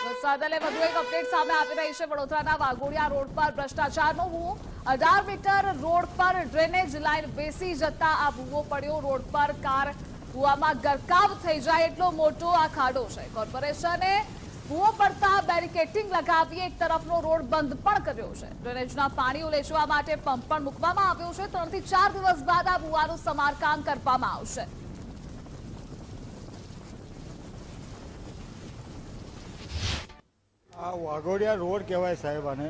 સાદલે વધુ એક અપડેટ સામે આપી રહી વડોદરાના વાઘોડિયા રોડ પર ભ્રષ્ટાચારનો ભૂવો અઢાર મીટર રોડ પર ડ્રેનેજ લાઈન બેસી જતા આ ભૂવો પડ્યો. રોડ પર કાર ભૂવામાં ગરકાવ થઈ જાય એટલો મોટો આ ખાડો છે. કોર્પોરેશને ભૂવો પડતા બેરિકેટિંગ લગાવી એક તરફનો રોડ બંધ પણ કર્યો છે. ડ્રેનેજના પાણી ઉલેચવા માટે પંપ પણ મૂકવામાં આવ્યો છે. ત્રણથી ચાર દિવસ બાદ આ ભૂવાનું સમારકામ કરવામાં આવશે. આ વાઘોડિયા રોડ કહેવાય સાહેબ આને.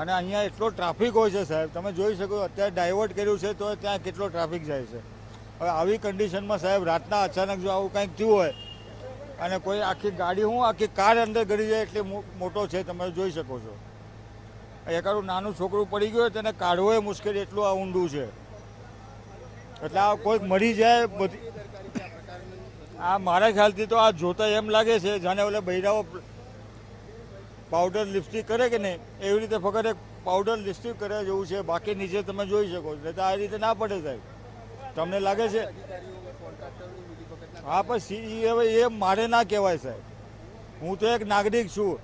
અને અહીંયા એટલો ટ્રાફિક હોય છે સાહેબ. તમે જોઈ શકો અત્યારે ડાયવર્ટ કર્યું છે તો ત્યાં કેટલો ટ્રાફિક જાય છે. હવે આવી કન્ડિશનમાં સાહેબ રાતના અચાનક જો આવું કંઈક થયું હોય અને કોઈ આખી ગાડી, હું આખી કાર અંદર ગળી જાય એટલે મોટો છે, તમે જોઈ શકો છો. એકાદું નાનું છોકરું પડી ગયું તેને કાઢવો એ મુશ્કેલ, એટલું આ ઊંડું છે. એટલે આ કોઈક મરી જાય બધી. આ મારા ખ્યાલથી તો આ જોતા એમ લાગે છે, જાણે ઓલે બૈરાઓ પાવડર લિપસ્ટિક કરે કે નહીં, એવી રીતે ફક્ત એક પાવડર લિપસ્ટિક કરે જેવું છે. બાકી નીચે તમે જોઈ શકો છો. તો આ રીતે ના પડે સાહેબ. તમને લાગે છે? હા, પણ સી હવે એ મારે ના કહેવાય સાહેબ. હું તો એક નાગરિક છું.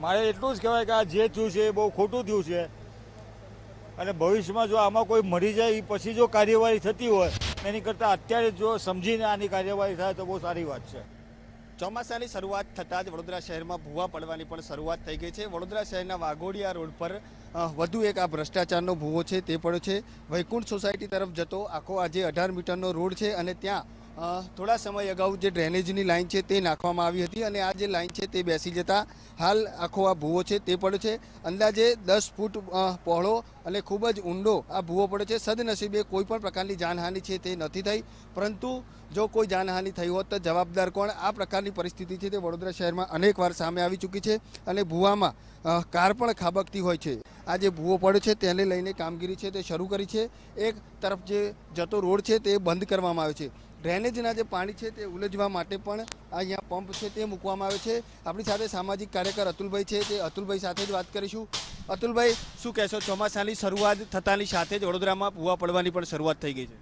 મારે એટલું જ કહેવાય કે આ જે થયું છે એ બહુ ખોટું થયું છે. અને ભવિષ્યમાં જો આમાં કોઈ મરી જાય એ પછી જો કાર્યવાહી થતી હોય, એની કરતાં અત્યારે જો સમજીને આની કાર્યવાહી થાય તો બહુ સારી વાત છે. ચોમાસાની શરૂઆત થતાં જ વડોદરા શહેરમાં ભૂવા પડવાની પણ શરૂઆત થઈ ગઈ છે. વડોદરા શહેરના વાઘોડિયા રોડ પર વધુ એક આ ભ્રષ્ટાચારનો ભૂવો છે, તે પડ્યો છે. વૈકુંઠ સોસાયટી તરફ જતો આખો આજે અઢાર મીટરનો રોડ છે અને ત્યાં થોડા સમય અગાઉ જે ડ્રેનેજની લાઇન છે તે નાખવામાં આવી હતી અને આ જે લાઇન છે તે બેસી જતા હાલ આખો આ ભૂવો છે તે પડ્યો છે. અંદાજે દસ ફૂટ પહોળો અને ખૂબ જ ઊંડો આ ભૂવો પડ્યો છે. સદનસીબે કોઈ પણ પ્રકારની જાનહાનિ છે તે નથી થઈ. પરંતુ જો કોઈ જાનહાનિ થઈ હોત તો જવાબદાર કોણ? આ પ્રકારની પરિસ્થિતિ છે તે વડોદરા શહેરમાં અનેકવાર સામે આવી ચૂકી છે અને ભૂવામાં કાર પણ ખાબકતી હોય છે. આ જે ભૂવો પડ્યો છે તેને લઈને કામગીરી છે તે શરૂ કરી છે. એક તરફ જે જતો રોડ છે તે બંધ કરવામાં આવ્યો છે. ડ્રેનેજના જે પાણી છે તે ઉલજવા માટે પણ અહીંયા પંપ છે તે મૂકવામાં આવે છે. આપણી સાથે સામાજિક કાર્યકર અતુલભાઈ છે તે અતુલભાઈ સાથે જ વાત કરીશું. અતુલભાઈ, શું કહેશો? ચોમાસાની શરૂઆત થતાની સાથે જ વડોદરામાં ભૂવા પડવાની પણ શરૂઆત થઈ ગઈ છે.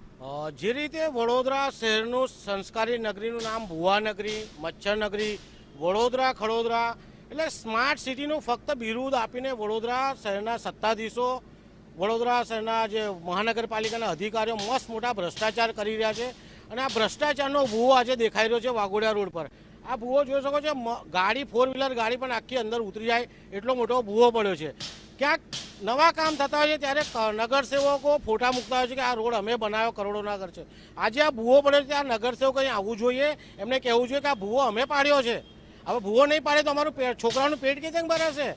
જે રીતે વડોદરા શહેરનું સંસ્કારી નગરીનું નામ ભુવા નગરી, મચ્છર નગરી, વડોદરા ખડોદરા એટલે સ્માર્ટ સિટીનું ફક્ત બિરુદ આપીને વડોદરા શહેરના સત્તાધીશો, વડોદરા શહેરના જે મહાનગરપાલિકાના અધિકારીઓ મસ્ત મોટા ભ્રષ્ટાચાર કરી રહ્યા છે અને આ ભ્રષ્ટાચારનો ભૂવો આજે દેખાઈ રહ્યો છે વાઘોડિયા રોડ પર. આ ભૂવો જોઈ શકો છો ગાડી ફોર વ્હીલર ગાડી પણ આખી અંદર ઉતરી જાય એટલો મોટો ભૂવો પડ્યો છે. ક્યાંક નવા કામ થતા હોય છે ત્યારે નગરસેવકો ફોટા મૂકતા હોય છે કે આ રોડ અમે બનાવ્યો કરોડોના ખર્ચે. આજે આ ભૂવો પડ્યો છે ત્યાં નગરસેવકો અહીં આવવું જોઈએ, એમને કહેવું જોઈએ કે આ ભૂવો અમે પાડ્યો છે. હવે ભૂવો નહીં પાડે તો અમારું છોકરાનું પેટ કેવી ભરાશે?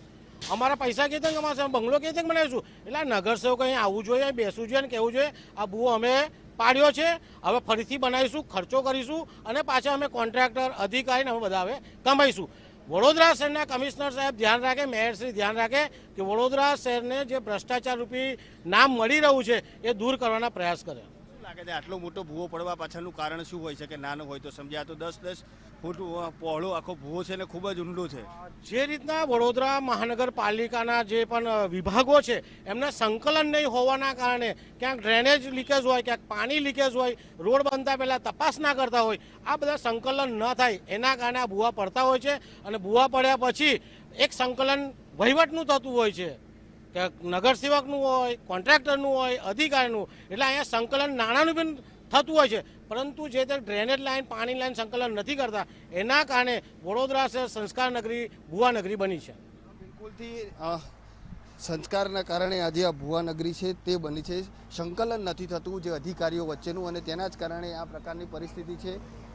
અમારા પૈસા રીતે કમાશે? બંગલો કેવી બનાવીશું? એટલે નગરસેવક અહીં આવવું જોઈએ બેસવું જોઈએ અને કહેવું જોઈએ, આ ભૂવો અમે પાડ્યો છે, હવે ફરીથી બનાવીશું, ખર્ચો કરીશું અને પાછા અમે કોન્ટ્રાક્ટર અધિકારીને અમે બધા હવે કમાઈશું. વડોદરા શહેરના કમિશનર સાહેબ ધ્યાન રાખે મેયરશ્રી ધ્યાન રાખે કે વડોદરા શહેરને જે ભ્રષ્ટાચાર રૂપી નામ મળી રહ્યું છે એ દૂર કરવાના પ્રયાસ કરે. લાગે છે આટલો મોટો ભૂવો પડવા પાછળનું કારણ શું હોય છે કે નાનો હોય તો સમજ્યા તો દસ દસ ફૂટ પહોળો આખો ભૂવો છે ને ખૂબ જ ઊંડો છે. જે રીતના વડોદરા મહાનગરપાલિકાના જે પણ વિભાગો છે, એમના સંકલન નહીં હોવાના કારણે ક્યાંક ડ્રેનેજ લીકેજ હોય, ક્યાંક પાણી લીકેજ હોય, રોડ બનતા પહેલાં તપાસ ના કરતા હોય, આ બધા સંકલન ન થાય, એના કારણે આ ભૂવા પડતા હોય છે અને ભૂવા પડ્યા પછી એક સંકલન વહીવટનું થતું હોય છે. કે નગરસેવકનું હોય, કોન્ટ્રાક્ટરનું હોય, અધિકારીનું, એટલે અહીંયા સંકલન નાણાંનું પણ થતું હોય છે. પરંતુ જે તે ડ્રેનેજ લાઇન પાણી લાઇન સંકલન નથી કરતા, એના કારણે વડોદરા શહેર સંસ્કાર નગરી ભુવા નગરી બની છે. બિલકુલથી સંસ્કારના કારણે આજે આ ભુવા નગરી છે, તે બની છે. સંકલન નથી થતું જે અધિકારીઓ વચ્ચેનું અને તેના જ કારણે આ પ્રકારની પરિસ્થિતિ છે,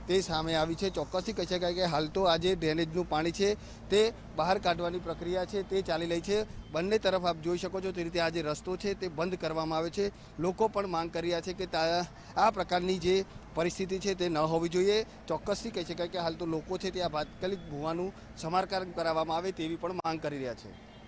તે સામે આવી છે. ચોક્કસથી કહી શકાય કે હાલ તો આજે ડ્રેનેજનું પાણી છે, તે બહાર કાઢવાની પ્રક્રિયા છે, તે ચાલી રહી છે. બંને તરફ આપ જોઈ શકો છો, તે રીતે આજે રસ્તો છે, તે બંધ કરવામાં આવે છે. લોકો પણ માંગ કરી રહ્યા છે કે આ પ્રકારની જે પરિસ્થિતિ છે, તે ન હોવી જોઈએ. ચોક્કસથી કહી શકાય કે હાલ તો લોકો છે, તે આ તાત્કાલિક ભૂવાનું સમારકામ કરાવવામાં આવે તેવી પણ માંગ કરી રહ્યા છે.